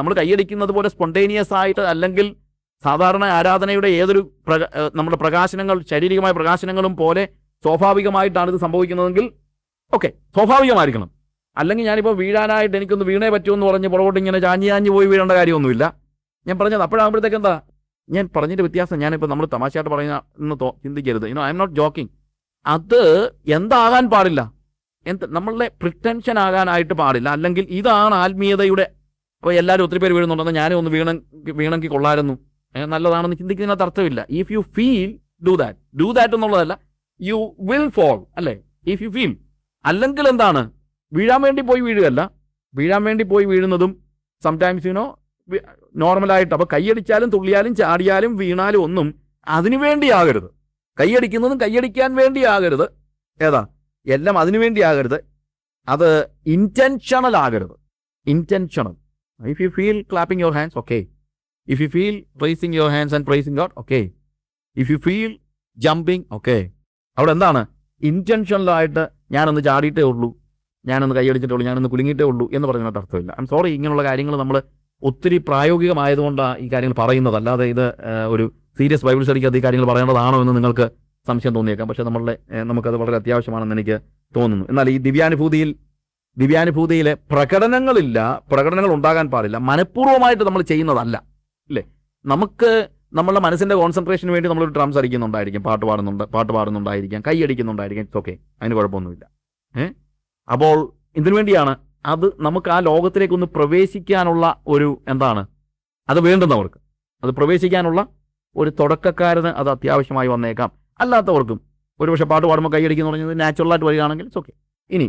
നമ്മൾ കൈയടിക്കുന്നത് പോലെ സ്പോണ്ടേനിയസ് ആയിട്ട് അല്ലെങ്കിൽ സാധാരണ ആരാധനയുടെ ഏതൊരു നമ്മുടെ പ്രകാശനങ്ങൾ ശാരീരികമായ പ്രകാശനങ്ങളും പോലെ സ്വാഭാവികമായിട്ടാണ് ഇത് സംഭവിക്കുന്നതെങ്കിൽ ഓക്കെ സ്വാഭാവികമായിരിക്കണം. അല്ലെങ്കിൽ ഞാനിപ്പോൾ വീഴാനായിട്ട് എനിക്കൊന്ന് വീണേ പറ്റുമെന്ന് പറഞ്ഞ് പുറകോട്ട് ഇങ്ങനെ ചാഞ്ഞി ചാഞ്ഞ് പോയി വീഴേണ്ട കാര്യമൊന്നുമില്ല. ഞാൻ പറഞ്ഞത് അപ്പോഴാകുമ്പോഴത്തേക്ക് എന്താ? ഞാൻ പറഞ്ഞിട്ട് വ്യത്യാസം ഞാനിപ്പോൾ നമ്മൾ തമാശയായിട്ട് പറയുന്ന എന്ന് ചിന്തിക്കരുത്. You know I am not joking അത് എന്താകാൻ പാടില്ല. എന്ത് നമ്മളുടെ പ്രിറ്റൻഷൻ ആകാനായിട്ട് പാടില്ല. അല്ലെങ്കിൽ ഇതാണ് ആത്മീയതയുടെ അപ്പോൾ എല്ലാവരും ഒത്തിരി പേര് വീഴുന്നുണ്ടെന്ന് ഞാനും ഒന്ന് വീണ വീണെങ്കിൽ കൊള്ളായിരുന്നു നല്ലതാണെന്ന് ചിന്തിക്കുന്നതിനകത്ത് അർത്ഥമില്ല. If you feel do that do that എന്നുള്ളതല്ല യു വിൽ ഫോൾ അല്ലേ? ഇഫ് യു ഫീൽ അല്ലെങ്കിൽ എന്താണ്? വീഴാൻ വേണ്ടി പോയി വീഴുകയല്ല. വീഴാൻ വേണ്ടി പോയി വീഴുന്നതും സംടൈംസ് യുനോ നോർമലായിട്ട് അപ്പോൾ കൈയടിച്ചാലും തുള്ളിയാലും ചാടിയാലും വീണാലും ഒന്നും അതിനു വേണ്ടിയാകരുത്. കൈയടിക്കുന്നതും കൈയടിക്കാൻ വേണ്ടിയാകരുത്. ഏതാ? എല്ലാം അതിനു വേണ്ടിയാകരുത്. അത് ഇന്റൻഷണൽ ആകരുത്. Intentional if you feel clapping your hands okay if you feel praising your hands and praising God okay if you feel jumping okay അവിടെ എന്താണ്? ഇന്റൻഷനിലായിട്ട് ഞാനൊന്ന് ചാടിയിട്ടേ ഉള്ളൂ. ഞാനൊന്ന് കൈയടിച്ചിട്ടേ ഉള്ളൂ. ഞാനൊന്ന് കുലുങ്ങിയിട്ടേ ഉള്ളൂ എന്ന് പറഞ്ഞതിനകത്ത് അർത്ഥമില്ല. ഐം സോറി ഇങ്ങനെയുള്ള കാര്യങ്ങൾ നമ്മൾ ഒത്തിരി പ്രായോഗികമായതുകൊണ്ടാണ് ഈ കാര്യങ്ങൾ പറയുന്നത്. അല്ലാതെ ഇത് ഒരു സീരിയസ് ബൈബിൾ സ്റ്റഡിക്കകത്ത് ഈ കാര്യങ്ങൾ പറയേണ്ടതാണോ എന്ന് നിങ്ങൾക്ക് സംശയം തോന്നിയേക്കാം. പക്ഷേ നമ്മളുടെ നമുക്കത് വളരെ അത്യാവശ്യമാണെന്ന് എനിക്ക് തോന്നുന്നു. എന്നാൽ ഈ ദിവ്യാനുഭൂതിയിൽ ദിവ്യാനുഭൂതിയിലെ പ്രകടനങ്ങളില്ല പ്രകടനങ്ങൾ ഉണ്ടാകാൻ പാടില്ല. മനഃപൂർവമായിട്ട് നമ്മൾ ചെയ്യുന്നതല്ല അല്ലേ? നമുക്ക് നമ്മളുടെ മനസ്സിന്റെ കോൺസെൻട്രേഷന് വേണ്ടി നമ്മളൊരു ഡ്രംസ് അടിക്കുന്നുണ്ടായിരിക്കും പാട്ട് പാടുന്നുണ്ട് പാട്ട് പാടുന്നുണ്ടായിരിക്കാം കൈ അടിക്കുന്നുണ്ടായിരിക്കാം ഇറ്റ്സ് ഓക്കെ അതിന് കുഴപ്പമൊന്നുമില്ല. ഏ? അപ്പോൾ ഇതിനു വേണ്ടിയാണ് അത് നമുക്ക് ആ ലോകത്തിലേക്ക് ഒന്ന് പ്രവേശിക്കാനുള്ള ഒരു എന്താണ്? അത് വേണ്ടുന്നവർക്ക് അത് പ്രവേശിക്കാനുള്ള ഒരു തുടക്കക്കാരന് അത് അത്യാവശ്യമായി വന്നേക്കാം. അല്ലാത്തവർക്കും ഒരുപക്ഷെ പാട്ട് പാടുമ്പോൾ കൈയടിക്കുന്നു പറഞ്ഞത് നാച്ചുറലായിട്ട് വരികയാണെങ്കിൽ ഇറ്റ്സ് ഓക്കെ ഇനി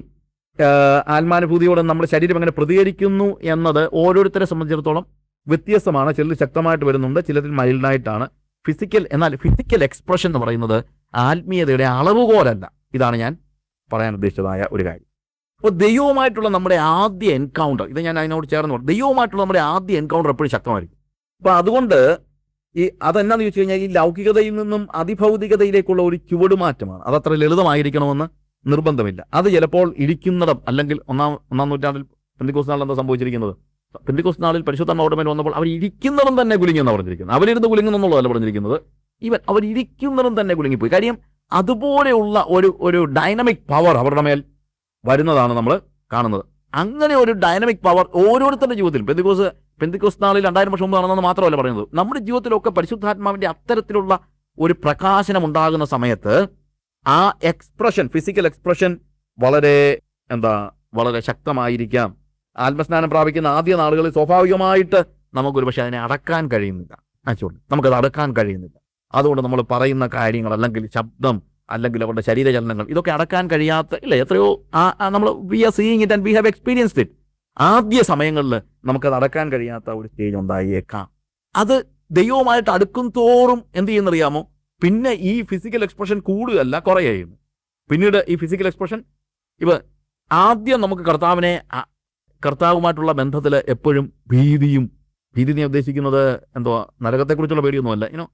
ആത്മാനുഭൂതിയോടെ നമ്മുടെ ശരീരം എങ്ങനെ പ്രതികരിക്കുന്നു എന്നത് ഓരോരുത്തരെ സംബന്ധിച്ചിടത്തോളം വ്യത്യസ്തമാണ്. ചിലർ ശക്തമായിട്ട് വരുന്നുണ്ട് ചിലരിൽ മൈൽഡായിട്ടാണ്. ഫിസിക്കൽ എന്നാൽ ഫിസിക്കൽ എക്സ്പ്രഷൻ എന്ന് പറയുന്നത് ആത്മീയതയുടെ അളവുകോലല്ല. ഇതാണ് ഞാൻ പറയാൻ ഉദ്ദേശിച്ചതായ ഒരു കാര്യം. അപ്പോൾ ദൈവവുമായിട്ടുള്ള നമ്മുടെ ആദ്യ എൻകൗണ്ടർ ഇത് ഞാൻ അതിനോട് ചേർന്ന് പറഞ്ഞു. ദൈവവുമായിട്ടുള്ള നമ്മുടെ ആദ്യ എൻകൗണ്ടർ എപ്പോഴും ശക്തമായിരിക്കും. അപ്പോൾ അതുകൊണ്ട് ഈ അതെന്നാന്ന് ചോദിച്ചു കഴിഞ്ഞാൽ ഈ ലൗകികതയിൽ നിന്നും അതിഭൗതികതയിലേക്കുള്ള ഒരു ചുവടുമാറ്റമാണ്. അതത്ര ലളിതമായിരിക്കണമെന്ന് നിർബന്ധമില്ല. അത് ചിലപ്പോൾ ഇരിക്കുന്നിടം അല്ലെങ്കിൽ ഒന്നാം ഒന്നാം നൂറ്റാണ്ടിൽ പെന്തിക്കോസ് നാളിൽ എന്താ സംഭവിച്ചിരിക്കുന്നത്? പെന്തിക്കോസ് നാളിൽ പരിശുദ്ധ ഓട്ടമേൽ വന്നപ്പോൾ അവർ ഇരിക്കുന്നിടം തന്നെ കുലുങ്ങിയെന്ന് പറഞ്ഞിരിക്കുന്നത്. അവരിരുന്ന് കുലുങ്ങുന്നുള്ളതല്ല പറഞ്ഞിരിക്കുന്നത്. ഇവൻ അവർ ഇരിക്കുന്നിടം തന്നെ കുലുങ്ങിപ്പോയി. കാര്യം അതുപോലെയുള്ള ഒരു ഒരു ഡൈനമിക് പവർ അവരുടെ മേൽ വരുന്നതാണ് നമ്മൾ കാണുന്നത്. അങ്ങനെ ഒരു ഡൈനമിക് പവർ ഓരോരുത്തരുടെ ജീവിതത്തിൽ പെന്തിക്കോസ് പെന്തിക്കോസ് നാളിൽ രണ്ടായിരം വർഷം മുമ്പ് നടന്നെന്ന് മാത്രമല്ല പറയുന്നത്. നമ്മുടെ ജീവിതത്തിലൊക്കെ പരിശുദ്ധാത്മാവിന്റെ അത്തരത്തിലുള്ള ഒരു പ്രകാശനം ഉണ്ടാകുന്ന സമയത്ത് ആ എക്സ്പ്രഷൻ ഫിസിക്കൽ എക്സ്പ്രഷൻ വളരെ എന്താ വളരെ ശക്തമായിരിക്കാം. ആത്മസ്നാനം പ്രാപിക്കുന്ന ആദ്യ നാളുകളിൽ സ്വാഭാവികമായിട്ട് നമുക്കൊരു പക്ഷേ അതിനെ അടക്കാൻ കഴിയുന്നില്ല. ആക്ച്വലി നമുക്കത് അടക്കാൻ കഴിയുന്നില്ല. അതുകൊണ്ട് നമ്മൾ പറയുന്ന കാര്യങ്ങൾ അല്ലെങ്കിൽ ശബ്ദം അല്ലെങ്കിൽ അവരുടെ ശരീരചലനങ്ങൾ ഇതൊക്കെ അടക്കാൻ കഴിയാത്ത ഇല്ല എത്രയോ നമ്മൾ we are seeing it and we have experienced it ആദ്യ സമയങ്ങളിൽ നമുക്കത് അടക്കാൻ കഴിയാത്ത ഒരു സ്റ്റേജ് ഉണ്ടായേക്കാം. അത് ദൈവവുമായിട്ട് അടുക്കും തോറും എന്ത് ചെയ്യുന്നറിയാമോ? പിന്നെ ഈ ഫിസിക്കൽ എക്സ്പ്രഷൻ കൂടുകയല്ല കുറയുന്നു പിന്നീട് ഈ ഫിസിക്കൽ എക്സ്പ്രഷൻ ഇവ ആദ്യം നമുക്ക് കർത്താവിനെ കർത്താവുമായിട്ടുള്ള ബന്ധത്തിൽ എപ്പോഴും ഭീതിയും ഭീതി ഞാൻ ഉദ്ദേശിക്കുന്നത് എന്തോ നരകത്തെക്കുറിച്ചുള്ള പേടിയൊന്നുമല്ല. ഇനോ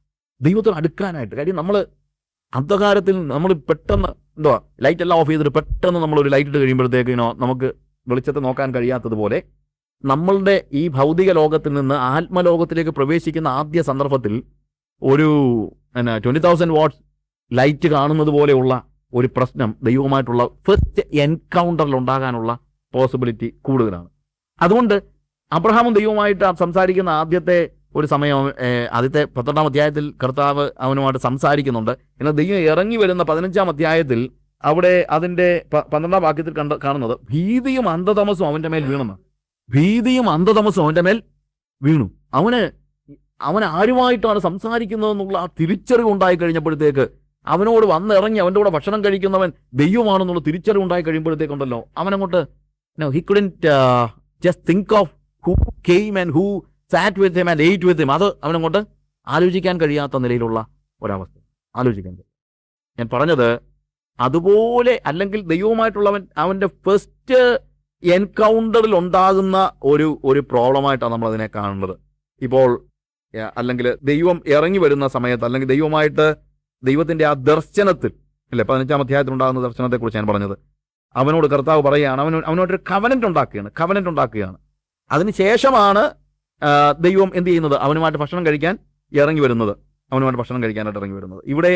ദൈവത്തിന് അടുക്കാനായിട്ട്. കാര്യം നമ്മൾ അന്ധകാരത്തിൽ നമ്മൾ പെട്ടെന്ന് എന്തോ ലൈറ്റ് എല്ലാം ഓഫ് ചെയ്തിട്ട് പെട്ടെന്ന് നമ്മൾ ഒരു ലൈറ്റ് ഇട്ട് കഴിയുമ്പോഴത്തേക്ക് ഇനോ നമുക്ക് വെളിച്ചത്തെ നോക്കാൻ കഴിയാത്തതുപോലെ നമ്മളുടെ ഈ ഭൗതിക ലോകത്തിൽ നിന്ന് ആത്മലോകത്തിലേക്ക് പ്രവേശിക്കുന്ന ആദ്യ സന്ദർഭത്തിൽ ഒരു എന്നാ ട്വന്റി തൗസൻഡ് വാട്ട്സ് ലൈറ്റ് കാണുന്നത് പോലെയുള്ള ഒരു പ്രശ്നം ദൈവമായിട്ടുള്ള ഫസ്റ്റ് എൻകൗണ്ടറിൽ ഉണ്ടാകാനുള്ള പോസിബിലിറ്റി കൂടുതലാണ്. അതുകൊണ്ട് അബ്രഹാമും ദൈവമായിട്ട് സംസാരിക്കുന്ന ആദ്യത്തെ ഒരു സമയം ആദ്യത്തെ പത്തൊണ്ടാം അധ്യായത്തിൽ കർത്താവ് അവനുമായിട്ട് സംസാരിക്കുന്നുണ്ട്. എന്നാൽ ദൈവം ഇറങ്ങി വരുന്ന പതിനഞ്ചാം അധ്യായത്തിൽ അവിടെ അതിന്റെ പന്ത്രണ്ടാം വാക്യത്തിൽ കണ്ട കാണുന്നത് ഭീതിയും അന്ധതമസും അവന്റെ മേൽ വീണെന്ന്. ഭീതിയും അന്ധതമസും അവന്റെ മേൽ വീണു. അവന് അവൻ ആരുമായിട്ടാണ് സംസാരിക്കുന്നതെന്നുള്ള ആ തിരിച്ചറിവ് ഉണ്ടായി കഴിഞ്ഞപ്പോഴത്തേക്ക് അവനോട് വന്നിറങ്ങി അവന്റെ കൂടെ ഭക്ഷണം കഴിക്കുന്നവൻ ദൈവമാണെന്നുള്ള തിരിച്ചറിവ് ഉണ്ടായി കഴിയുമ്പോഴത്തേക്കുണ്ടല്ലോ. അവനങ്ങോട്ട് he couldn't just think of who came and who sat with him and ate with him അത് അവനങ്ങോട്ട് ആലോചിക്കാൻ കഴിയാത്ത നിലയിലുള്ള ഒരവസ്ഥ. ആലോചിക്കാൻ ഞാൻ പറഞ്ഞത് അതുപോലെ അല്ലെങ്കിൽ ദൈവവുമായിട്ടുള്ളവൻ അവന്റെ ഫസ്റ്റ് എൻകൗണ്ടറിൽ ഉണ്ടാകുന്ന ഒരു ഒരു പ്രോബ്ലമായിട്ടാണ് നമ്മൾ അതിനെ കാണുന്നത്. ഇപ്പോൾ അല്ലെങ്കിൽ ദൈവം ഇറങ്ങി വരുന്ന സമയത്ത് അല്ലെങ്കിൽ ദൈവമായിട്ട് ദൈവത്തിന്റെ ആ ദർശനത്തിൽ അല്ലേ? പതിനഞ്ചാം അധ്യായത്തിൽ ഉണ്ടാകുന്ന ദർശനത്തെക്കുറിച്ച് ഞാൻ പറഞ്ഞത്. അവനോട് കർത്താവ് പറയുകയാണ് അവനോ അവനോട്ടൊരു കവനന്റ് ഉണ്ടാക്കുകയാണ് കവനന്റ് ഉണ്ടാക്കുകയാണ്. അതിനുശേഷമാണ് ശേഷമാണ് ദൈവം എന്ത് ചെയ്യുന്നത്? അവനുമായിട്ട് ഭക്ഷണം കഴിക്കാൻ ഇറങ്ങി വരുന്നത്. അവനുമായിട്ട് ഭക്ഷണം കഴിക്കാനായിട്ട് ഇറങ്ങി വരുന്നത്. ഇവിടെ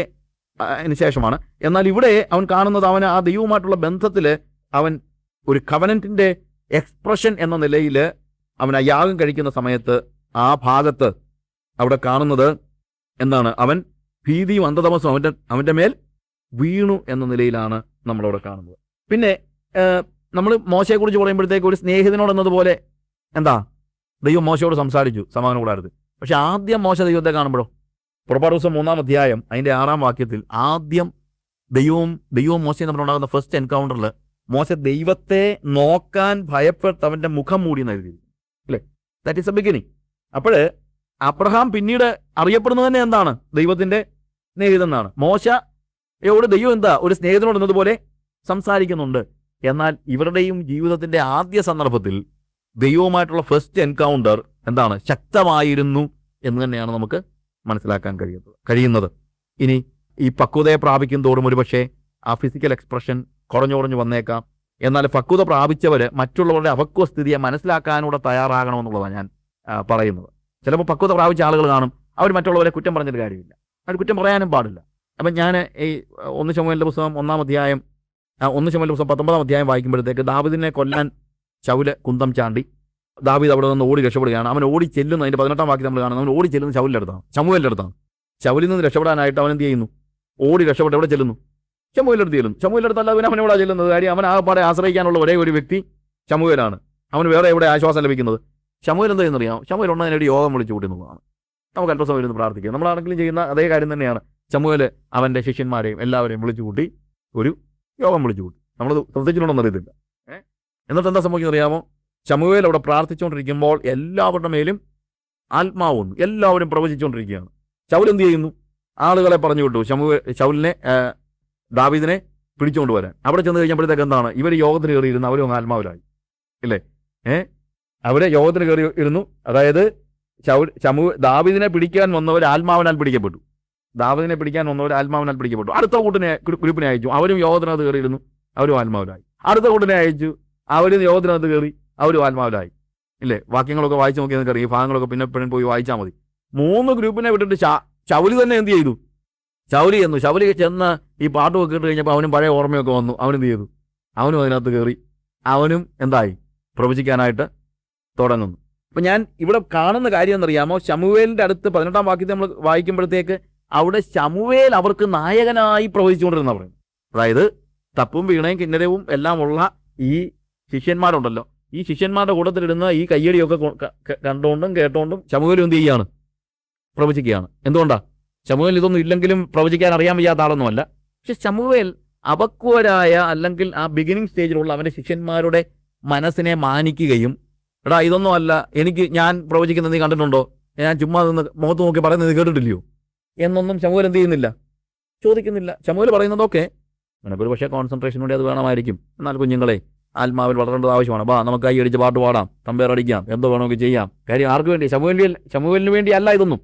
ശേഷമാണ് എന്നാൽ ഇവിടെ അവൻ കാണുന്നത് അവൻ ആ ദൈവവുമായിട്ടുള്ള ബന്ധത്തിൽ അവൻ ഒരു കവനന്റിന്റെ എക്സ്പ്രഷൻ എന്ന നിലയിൽ അവൻ ആ യാഗം കഴിക്കുന്ന സമയത്ത് ആ ഭാഗത്ത് അവിടെ കാണുന്നത് എന്താണ്? അവൻ ഭീതിയും അന്ധതമസും അവന്റെ അവന്റെ മേൽ വീണു എന്ന നിലയിലാണ് നമ്മളവിടെ കാണുന്നത്. പിന്നെ നമ്മൾ മോശയെക്കുറിച്ച് പറയുമ്പോഴത്തേക്ക് ഒരു സ്നേഹിതനോട് എന്നതുപോലെ എന്താ? ദൈവം മോശയോട് സംസാരിച്ചു സമാധാനം കൂടാരുത് പക്ഷെ ആദ്യം മോശ ദൈവത്തെ കാണുമ്പോഴോ? പുറപ്പാട് ദിവസം മൂന്നാം അധ്യായം അതിന്റെ ആറാം വാക്യത്തിൽ ആദ്യം ദൈവവും ദൈവവും മോശയും തമ്മിലുണ്ടാകുന്ന ഫസ്റ്റ് എൻകൗണ്ടറിൽ മോശ ദൈവത്തെ നോക്കാൻ ഭയപ്പെട്ട് അവന്റെ മുഖം മൂടി എഴുതി അല്ലേ? ദാറ്റ് ഈസ് എ ബിഗിനിങ് അപ്പോൾ അബ്രഹാം പിന്നീട് അറിയപ്പെടുന്നത് തന്നെ എന്താണ്? ദൈവത്തിന്റെ സ്നേഹിതം എന്നാണ് മോശയോട് ദൈവം എന്താ? ഒരു സ്നേഹിതനോട് എന്നതുപോലെ സംസാരിക്കുന്നുണ്ട്. എന്നാൽ ഇവരുടെയും ജീവിതത്തിന്റെ ആദ്യ സന്ദർഭത്തിൽ ദൈവവുമായിട്ടുള്ള ഫസ്റ്റ് എൻകൗണ്ടർ എന്താണ്? ശക്തമായിരുന്നു എന്ന് തന്നെയാണ് നമുക്ക് മനസ്സിലാക്കാൻ കഴിയുന്നത്. കഴിയുന്നത്. ഇനി ഈ പക്വതയെ പ്രാപിക്കും തോറും ഒരുപക്ഷെ ആ ഫിസിക്കൽ എക്സ്പ്രഷൻ കുറഞ്ഞു കുറഞ്ഞു വന്നേക്കാം. എന്നാൽ പക്വത പ്രാപിച്ചവർ മറ്റുള്ളവരുടെ അവക്വസ്ഥിതിയെ മനസ്സിലാക്കാനൂടെ തയ്യാറാകണമെന്നുള്ളതാണ് ഞാൻ പറയുന്നത്. ചിലപ്പോൾ പക്വത പ്രാപിച്ച ആളുകൾ കാണും. അവർ മറ്റുള്ളവരെ കുറ്റം പറഞ്ഞിട്ട് കാര്യമില്ല. അവർ കുറ്റം പറയാനും പാടില്ല. അപ്പം ഞാൻ ഈ ഒന്ന് ചുമലിന്റെ പുസ്തകം ഒന്നാം അധ്യായം ആ, ഒന്ന് ചുമലിന്റെ പുസ്തകം പത്തൊമ്പതാം അധ്യായം വായിക്കുമ്പോഴത്തേക്ക് ദാവിദിനെ കൊല്ലാൻ ചൗൽ കുന്തം ചാണ്ടി. ദാവീദ് അവിടെ നിന്ന് ഓടി രക്ഷപ്പെടുകയാണ്. അവൻ ഓടി ചെല്ലുന്നു. അതിന്റെ പതിനെട്ടാം വാക്യം നമ്മൾ കാണുന്നത് അവൻ ഓടി ചെല്ലുന്ന ചൗലിന്റെ അടുത്താണ്. ചമുവലിന്റെ അടുത്താണ്. ചൗലിൽ നിന്ന് രക്ഷപ്പെടാനായിട്ട് അവൻ എന്ത് ചെയ്യുന്നു? ഓടി രക്ഷപ്പെട്ട് എവിടെ ചെല്ലുന്നു? ചമുവലിന്റെ അടുത്ത് ചെല്ലുന്നു. ചമുവലിന്റെ അടുത്തല്ല അവൻ എവിടെ ചെല്ലുന്നത് കാര്യം അവൻ ആകപ്പാടെ ആശ്രയിക്കാനുള്ള ഒരേ ഒരു വ്യക്തി ചമുവേലാണ് അവന് വേറെ എവിടെ ആശ്വാസം ലഭിക്കുന്നത്? ചമുവേൽ എന്താ ചെയ്യുന്നറിയാം ചമുവേൽ ഒരു യോഗം വിളിച്ചു കൂട്ടുന്നതാണ് നമുക്ക് അല്പസമയം ഇരുന്ന് പ്രാർത്ഥിക്കാം. നമ്മളാണെങ്കിലും ചെയ്യുന്ന അതേ കാര്യം തന്നെയാണ്. ചമുവേൽ അവന്റെ ശിഷ്യന്മാരെയും എല്ലാവരെയും വിളിച്ചു കൂട്ടി ഒരു യോഗം വിളിച്ചു കൂട്ടി. നമ്മൾ ശ്രദ്ധിച്ചിട്ടുണ്ടെന്ന് അറിയത്തില്ല. ഏഹ് എന്നിട്ട് എന്താ സംഭവിക്കുന്നത് അറിയാമോ? ചമുവേൽ അവിടെ പ്രാർത്ഥിച്ചുകൊണ്ടിരിക്കുമ്പോൾ എല്ലാവരുടെ മേലും ആത്മാവുന്നു എല്ലാവരും പ്രവചിച്ചുകൊണ്ടിരിക്കുകയാണ്. ചൗൽ എന്ത് ചെയ്യുന്നു? ആളുകളെ പറഞ്ഞു വിട്ടു. ചമുവേ ചൗലിനെ ദാവീദിനെ പിടിച്ചുകൊണ്ട് വരാൻ. അവിടെ ചെന്ന് കഴിഞ്ഞപ്പോഴത്തേക്ക് എന്താണ്? ഇവർ യോഗത്തിന് കയറിയിരുന്ന അവരും ആത്മാവരായി ഇല്ലേ? ഏ? അവരെ യോഗത്തിന് കയറി ഇരുന്നു. അതായത് ചമു ദാവീദിനെ പിടിക്കാൻ വന്നവർ ആത്മാവിനാൽ പിടിക്കപ്പെട്ടു. ദാവിദിനെ പിടിക്കാൻ വന്നവർ ആത്മാവിനാൽ പിടിക്കപ്പെട്ടു. അടുത്ത കൂട്ടിനെ ഗ്രൂ- ഗ്രൂപ്പിനെ അയച്ചു. അവരും യോഗത്തിനകത്ത് കയറിയിരുന്നു അവരും ആത്മാവിലായി. അടുത്ത കൂട്ടിനെ അയച്ചു. അവരും യോഗത്തിനകത്ത് കയറി. അവരും ആത്മാവിലായി. ഇല്ലേ? വാക്യങ്ങളൊക്കെ വായിച്ചു നോക്കിയാൽ നിങ്ങൾക്ക് അറിയാം ഈ ഭാഗങ്ങളൊക്കെ പിന്നെ പിന്നെ പോയി വായിച്ചാൽ മതി. മൂന്ന് ഗ്രൂപ്പിനെ വിട്ടിട്ട് ചാ- ചൗലി തന്നെ എന്ത് ചെയ്തു? ചൗലി ചെന്നു. ചൗലി ചെന്ന് ഈ പാട്ടൊക്കെ കേട്ട് കഴിഞ്ഞപ്പോൾ അവനും പഴയ ഓർമ്മയൊക്കെ വന്നു. അവനെന്ത് ചെയ്തു? അവനും അതിനകത്ത് കയറി. അവനും എന്തായി? പ്രവചിക്കാനായിട്ട് തുടങ്ങുന്നു. അപ്പം ഞാൻ ഇവിടെ കാണുന്ന കാര്യം എന്നറിയാമോ? ശമുവേലിന്റെ അടുത്ത് പതിനെട്ടാം വാക്യത്തെ നമ്മൾ വായിക്കുമ്പോഴത്തേക്ക് അവിടെ ശമുവേൽ അവർക്ക് നായകനായി പ്രവചിച്ചുകൊണ്ടിരുന്ന പറയും അതായത് തപ്പും വീണയും കിന്നരവും എല്ലാം ഉള്ള ഈ ശിഷ്യന്മാരുണ്ടല്ലോ. ഈ ശിഷ്യന്മാരുടെ കൂട്ടത്തിലിരുന്ന ഈ കയ്യടിയൊക്കെ കണ്ടുകൊണ്ടും കേട്ടുകൊണ്ടും ശമുവേലും എന്ത് ചെയ്യാണ് പ്രവചിക്കുകയാണ്. എന്തുകൊണ്ടാ? ശമുവേൽ ഇതൊന്നും ഇല്ലെങ്കിലും പ്രവചിക്കാൻ അറിയാൻ വയ്യാത്ത ആളൊന്നുമല്ല. പക്ഷെ ശമുവേൽ അപക്വരായ അല്ലെങ്കിൽ ആ ബിഗിനിങ് സ്റ്റേജിലുള്ള അവന്റെ ശിഷ്യന്മാരുടെ മനസ്സിനെ മാനിക്കുകയും എടാ ഇതൊന്നും അല്ല. എനിക്ക് ഞാൻ പ്രവചിക്കുന്നത് നീ കണ്ടിട്ടുണ്ടോ? ഞാൻ ചുമ്മാ നിന്ന് മുഖത്ത് നോക്കി പറയുന്നത് കേട്ടിട്ടില്ലയോ? എന്നൊന്നും ശമുവേൽ എന്ത് ചെയ്യുന്നില്ല. ചോദിക്കുന്നില്ല. ശമുവേൽ പറയുന്നതൊക്കെ നിനക്കൊരു പക്ഷേ കോൺസെൻട്രേഷൻ വേണ്ടി അത് വേണമായിരിക്കും. എന്നാൽ കുഞ്ഞുങ്ങളെ ആത്മാവിൽ വളരേണ്ടത് ആവശ്യമാണ്. ബാ നമുക്ക് കൈ അടിച്ച് പാട്ട് പാടാം. തമ്പേർ അടിക്കാം. എന്തോ വേണമെങ്കിൽ ചെയ്യാം. കാര്യം ആർക്ക് വേണ്ടി? ശമുവേലി ചമുവലിന് വേണ്ടി അല്ല ഇതൊന്നും.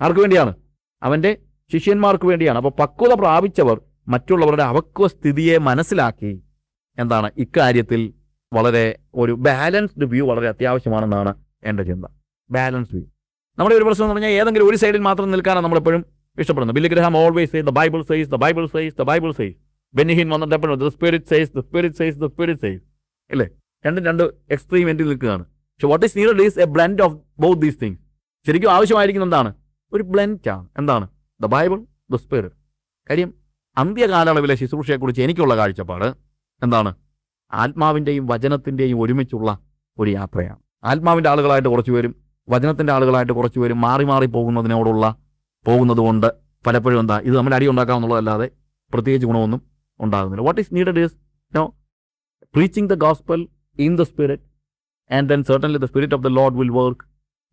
ആർക്ക് വേണ്ടിയാണ്? അവന്റെ ശിഷ്യന്മാർക്ക് വേണ്ടിയാണ്. അപ്പോൾ പക്വത പ്രാപിച്ചവർ മറ്റുള്ളവരുടെ അവക്വ സ്ഥിതിയെ മനസ്സിലാക്കി. എന്താണ്? ഇക്കാര്യത്തിൽ വളരെ ഒരു ബാലൻസ്ഡ് വ്യൂ വളരെ അത്യാവശ്യമാണെന്നാണ് എന്റെ ചിന്ത. ബാലൻസ് വ്യൂ നമ്മുടെ ഒരു പ്രശ്നം എന്ന് പറഞ്ഞാൽ ഏതെങ്കിലും ഒരു സൈഡിൽ മാത്രം നിൽക്കാനാണ് നമ്മളെപ്പോഴും ഇഷ്ടപ്പെടുന്നത്. Billy Graham always the Bible says the Bible says the Bible says Benny Hinn വന്നിട്ട് എപ്പോഴും the Spirit says the Spirit says the Spirit says ഇല്ലേ രണ്ടും രണ്ട് എക്സ്ട്രീം എൻഡിൽ നിൽക്കുകയാണ്. പക്ഷെ what is needed is a blend of both these things ശരിക്കും ആവശ്യമായിരിക്കുന്ന എന്താണ്? ഒരു ബ്ലെൻഡ് ആണ്. എന്താണ്? ദ ബൈബിൾ ദ സ്പിരിറ്റ് കാര്യം അന്ത്യകാലയളവിലെ ശുശ്രൂഷയെക്കുറിച്ച് എനിക്കുള്ള കാഴ്ചപ്പാട് എന്താണ്? ആത്മാവിന്റെയും വചനത്തിന്റെയും ഒരുമിച്ചുള്ള ഒരു യാത്രയാണ്. ആത്മാവിന്റെ ആളുകളായിട്ട് കുറച്ച് പേരും വചനത്തിന്റെ ആളുകളായിട്ട് കുറച്ച് പേരും മാറി മാറി പോകുന്നതിനോടുള്ള പോകുന്നത് കൊണ്ട് പലപ്പോഴും എന്താ ഇത് നമ്മൾ അടി ഉണ്ടാക്കാമെന്നുള്ളതല്ലാതെ പ്രത്യേകിച്ച് ഗുണമൊന്നും ഉണ്ടാകുന്നില്ല. What is needed is no preaching the gospel in the Spirit and then certainly the Spirit of the Lord will work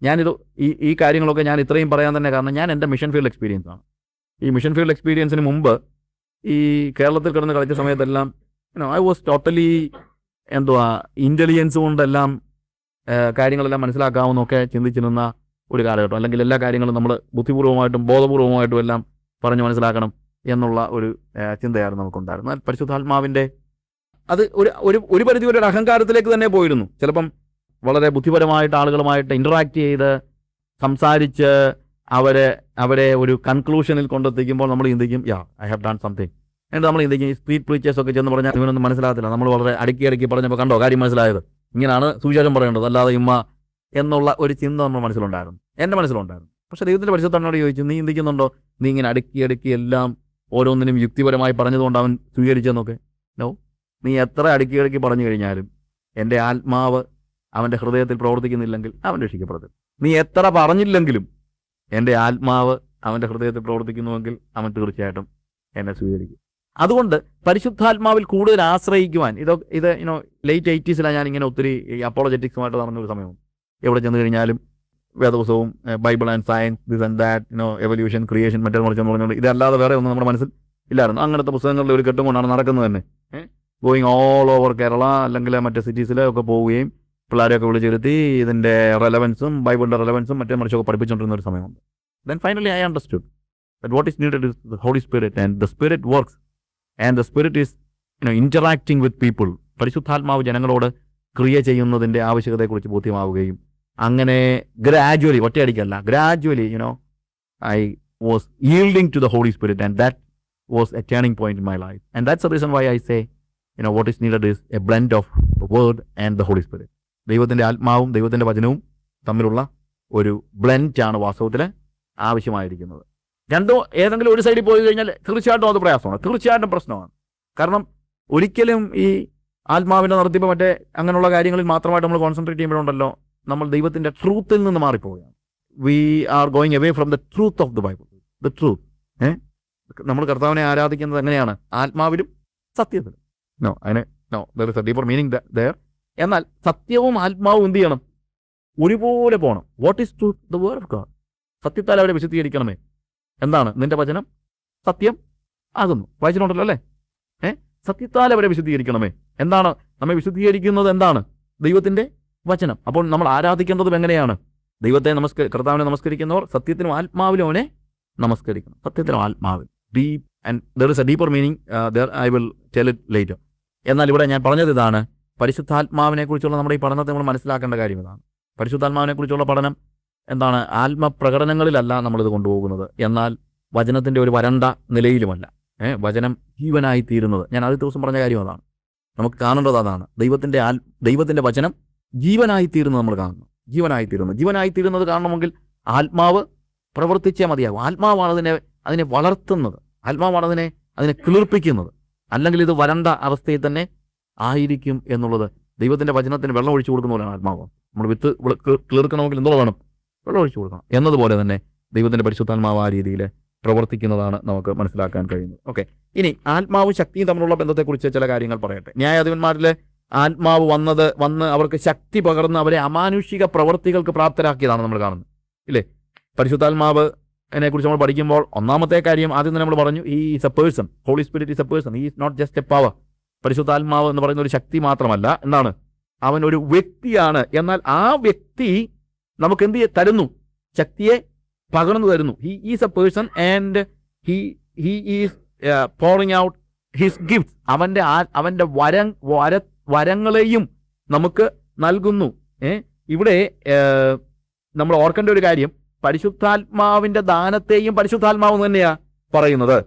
ഞാനിത് ഈ ഈ കാര്യങ്ങളൊക്കെ ഞാൻ ഇത്രയും പറയാൻ തന്നെ കാരണം ഞാൻ എന്റെ മിഷൻ ഫീൽഡ് എക്സ്പീരിയൻസ് ആണ്. ഈ മിഷൻ ഫീൽഡ് എക്സ്പീരിയൻസിന് മുമ്പ് ഈ കേരളത്തിൽ കിടന്ന് കളിച്ച സമയത്തെല്ലാം ഐ വാസ് ടോട്ടലി എന്തുവാ ഇന്റലിജൻസ് കൊണ്ടെല്ലാം കാര്യങ്ങളെല്ലാം മനസ്സിലാക്കാമെന്നൊക്കെ ചിന്തിച്ചിരുന്ന ഒരു കാലഘട്ടം. അല്ലെങ്കിൽ എല്ലാ കാര്യങ്ങളും നമ്മൾ ബുദ്ധിപൂർവമായിട്ടും ബോധപൂർവമായിട്ടും എല്ലാം പറഞ്ഞു മനസ്സിലാക്കണം എന്നുള്ള ഒരു ചിന്തയായിരുന്നു നമുക്കുണ്ടായിരുന്നത്. പരിശുദ്ധാത്മാവിന്റെ അത് ഒരു ഒരു ഒരു പരിധി ഒരു അഹങ്കാരത്തിലേക്ക് തന്നെ പോയിരുന്നു. ചിലപ്പം വളരെ ബുദ്ധിപരമായിട്ട് ആളുകളുമായിട്ട് ഇന്ററാക്ട് ചെയ്ത് സംസാരിച്ച് അവരെ അവരെ ഒരു കൺക്ലൂഷനിൽ കൊണ്ടെത്തിക്കുമ്പോൾ നമ്മൾ ചിന്തിക്കും yeah I have done something എന്നിട്ട് നമ്മൾ ഈ സ്പീഡ് പ്രീച്ചേഴ്സ് ഒക്കെ ചെന്ന് പറഞ്ഞാൽ ഇവനൊന്നും മനസ്സിലാകത്തില്ല. നമ്മൾ വളരെ അടുക്കി അടുക്കി പറഞ്ഞപ്പോൾ കണ്ടോ? കാര്യം മനസ്സിലായത്? ഇങ്ങനെയാണ് സുവിശേഷം പറയേണ്ടത്. അല്ലാതെ ഇമ്മ എന്നുള്ള ഒരു ചിന്ത നമ്മുടെ മനസ്സിലുണ്ടായിരുന്നു. എന്റെ മനസ്സിലുണ്ടായിരുന്നു. പക്ഷേ ദൈവത്തിന്റെ പരിശുദ്ധനോട് ചോദിച്ചു നീ ചിന്തിക്കുന്നുണ്ടോ? നീ ഇങ്ങനെ അടുക്കി അടുക്കി എല്ലാം ഓരോന്നിനും യുക്തിപരമായി പറഞ്ഞതുകൊണ്ട് അവൻ സ്വീകരിച്ചെന്നൊക്കെ നോ നീ എത്ര അടുക്കി അടുക്കി പറഞ്ഞു കഴിഞ്ഞാലും എന്റെ ആത്മാവ് അവന്റെ ഹൃദയത്തിൽ പ്രവർത്തിക്കുന്നില്ലെങ്കിൽ അവൻ രക്ഷിക്കപ്പെടുത്തി നീ എത്ര പറഞ്ഞില്ലെങ്കിലും എന്റെ ആത്മാവ് അവന്റെ ഹൃദയത്തിൽ പ്രവർത്തിക്കുന്നുവെങ്കിൽ അവൻ തീർച്ചയായിട്ടും എന്നെ സ്വീകരിക്കും. അതുകൊണ്ട് പരിശുദ്ധാത്മാവിൽ കൂടുതൽ ആശ്രയിക്കുവാൻ ഇതോ ഇത് ഇനോ ലേറ്റ് എയ്റ്റീസിലാണ് ഞാൻ ഇങ്ങനെ ഒത്തിരി അപ്പോളജറ്റിക്സുമായിട്ട് നടന്നൊരു സമയം എവിടെ ചെന്ന് കഴിഞ്ഞാലും വേദപുസ്തകവും Bible and science this and that ഇനോ എവല്യൂഷൻ ക്രിയേഷൻ മറ്റേ മറിച്ചെന്ന് പറഞ്ഞുകൊണ്ട് ഇതല്ലാതെ വേറെ ഒന്നും നമ്മുടെ മനസ്സിൽ ഇല്ലായിരുന്നു. അങ്ങനത്തെ പുസ്തകങ്ങളുടെ ഒരു കെട്ടും കൊണ്ടാണ് നടക്കുന്നത് തന്നെ. ഗോയിങ് ഓൾ ഓവർ കേരള അല്ലെങ്കിൽ മറ്റേ സിറ്റീസിലൊക്കെ പോവുകയും പിള്ളേരെയൊക്കെ വിളിച്ചിരുത്തി ഇതിന്റെ റെലവൻസും ബൈബിളിന്റെ റെലവൻസും മറ്റേ മറിച്ചൊക്കെ പഠിപ്പിച്ചുകൊണ്ടിരുന്ന ഒരു സമയമുണ്ട്. Then finally I understood that what is needed is the Holy Spirit and the Spirit works. The Spirit is you know interacting with people പരിശുദ്ധാത്മാവ് ജനങ്ങളോട് ക്രിയ ചെയ്യുന്നതിന്റെ ആവശ്യകതയെക്കുറിച്ച് ബോധ്യമാവുകയും അങ്ങനെ gradually ഒറ്റയടിക്കല്ല gradually you know I was the Holy Spirit and that was a turning point in my life and that's the reason why I say you know what is needed is a blend of the word and the Holy Spirit ദൈവത്തിന്റെ ആത്മാവും ദൈവത്തിന്റെ വചനവും തമ്മിലുള്ള ഒരു ബ്ലെൻഡാണ് വാസ്തവത്തിൽ ആവശ്യമായിരിക്കുന്നത് രണ്ടോ ഏതെങ്കിലും ഒരു സൈഡിൽ പോയി കഴിഞ്ഞാൽ തീർച്ചയായിട്ടും അത് പ്രയാസമാണ്. തീർച്ചയായിട്ടും പ്രശ്നമാണ്. കാരണം ഒരിക്കലും ഈ ആത്മാവിന്റെ നടത്തിപ്പ് മറ്റേ അങ്ങനെയുള്ള കാര്യങ്ങളിൽ മാത്രമായിട്ട് നമ്മൾ കോൺസെൻട്രേറ്റ് ചെയ്യുമ്പോഴുണ്ടല്ലോ നമ്മൾ ദൈവത്തിന്റെ ട്രൂത്തിൽ നിന്ന് മാറിപ്പോവുകയാണ്. We are going away from the truth of the Bible the truth നമ്മൾ കർത്താവിനെ ആരാധിക്കുന്നത് എങ്ങനെയാണ്? ആത്മാവിലും സത്യത്തിലും. നോ അതിന് no there is a deeper meaning there എന്നാൽ സത്യവും ആത്മാവും എന്ത് ചെയ്യണം? ഒരുപോലെ പോകണം. What is truth the word of God സത്യത്താൽ അവരെ വിശദീകരിക്കണമേ എന്താണ് നിന്റെ വചനം? സത്യം ആകുന്നു. വായിച്ചിട്ടുണ്ടല്ലോ അല്ലേ? ഏ? സത്യത്താൽ അവരെ വിശുദ്ധീകരിക്കണമേ. എന്താണ് നമ്മെ വിശുദ്ധീകരിക്കുന്നത് എന്താണ്? ദൈവത്തിന്റെ വചനം. അപ്പോൾ നമ്മൾ ആരാധിക്കേണ്ടതും എങ്ങനെയാണ്? ദൈവത്തെ നമസ്ക കർത്താവിനെ നമസ്കരിക്കുന്നവർ സത്യത്തിനും ആത്മാവിലും അവനെ നമസ്കരിക്കണം. സത്യത്തിനും ആത്മാവിൽ deep and there is a deeper meaning there I will tell it later എന്നാൽ ഇവിടെ ഞാൻ പറഞ്ഞത് ഇതാണ്. പരിശുദ്ധാത്മാവിനെ കുറിച്ചുള്ള നമ്മുടെ ഈ പഠനത്തെ നമ്മൾ മനസ്സിലാക്കേണ്ട കാര്യം ഇതാണ്. പരിശുദ്ധാത്മാവിനെ കുറിച്ചുള്ള പഠനം എന്താണ് ആത്മപ്രകടനങ്ങളിലല്ല നമ്മളിത് കൊണ്ടുപോകുന്നത്. എന്നാൽ വചനത്തിന്റെ ഒരു വരണ്ട നിലയിലുമല്ല. ഏഹ് വചനം ജീവനായി തീരുന്നത് ഞാൻ ആദ്യ ദിവസം പറഞ്ഞ കാര്യം അതാണ്. നമുക്ക് കാണേണ്ടത് അതാണ്. ദൈവത്തിന്റെ ആൽ ദൈവത്തിന്റെ വചനം ജീവനായി തീരുന്നത് നമ്മൾ കാണുന്നു. ജീവനായി തീരുന്നു ജീവനായി തീരുന്നത് കാണണമെങ്കിൽ ആത്മാവ് പ്രവർത്തിച്ചേ മതിയാകും ആത്മാവാണ് അതിനെ അതിനെ വളർത്തുന്നത്. ആത്മാവാണ് അതിനെ അതിനെ കിളിർപ്പിക്കുന്നത്. അല്ലെങ്കിൽ ഇത് വരണ്ട അവസ്ഥയിൽ തന്നെ ആയിരിക്കും എന്നുള്ളത് ദൈവത്തിന്റെ വചനത്തിന് വെള്ളം ഒഴിച്ചു കൊടുക്കുന്ന പോലെയാണ് ആത്മാവ്. നമ്മൾ വിത്ത് കിളിർക്കണമെങ്കിൽ എന്തോ വേണം വെള്ളം ഒഴിച്ചു കൊടുക്കണം. എന്നതുപോലെ തന്നെ ദൈവത്തിന്റെ പരിശുദ്ധാത്മാവ് ആ രീതിയിൽ പ്രവർത്തിക്കുന്നതാണ് നമുക്ക് മനസ്സിലാക്കാൻ കഴിയുന്നത്. ഓക്കെ ഇനി ആത്മാവ് ശക്തിയും തമ്മിലുള്ള ബന്ധത്തെക്കുറിച്ച് ചില കാര്യങ്ങൾ പറയട്ടെ. ന്യായാധിപന്മാരിലെ ആത്മാവ് വന്നത് വന്ന് അവർക്ക് ശക്തി പകർന്ന് അവരെ അമാനുഷിക പ്രവർത്തികൾക്ക് പ്രാപ്തരാക്കിയതാണ് നമ്മൾ കാണുന്നത്. ഇല്ലേ? പരിശുദ്ധാത്മാവ് അതിനെക്കുറിച്ച് നമ്മൾ പഠിക്കുമ്പോൾ ഒന്നാമത്തെ കാര്യം ആദ്യം തന്നെ നമ്മൾ പറഞ്ഞു he is a person Holy Spirit is a person he not just a power പരിശുദ്ധാത്മാവ് എന്ന് പറയുന്ന ഒരു ശക്തി മാത്രമല്ല എന്താണ്? അവൻ ഒരു വ്യക്തിയാണ്. എന്നാൽ ആ വ്യക്തി നമുക്ക് എന്ത് തരുന്നു? ശക്തിയെ പകർന്നു തരുന്നു. He is a person and he he is pouring out his gift അവന്റെ ആ അവന്റെ വര വര വരങ്ങളെയും നമുക്ക് നൽകുന്നു. ഇവിടെ നമ്മൾ ഓർക്കേണ്ട ഒരു കാര്യം. പരിശുദ്ധാത്മാവിന്റെ ദാനത്തെയും പരിശുദ്ധാത്മാവ് തന്നെയാണ് പറയുന്നത്.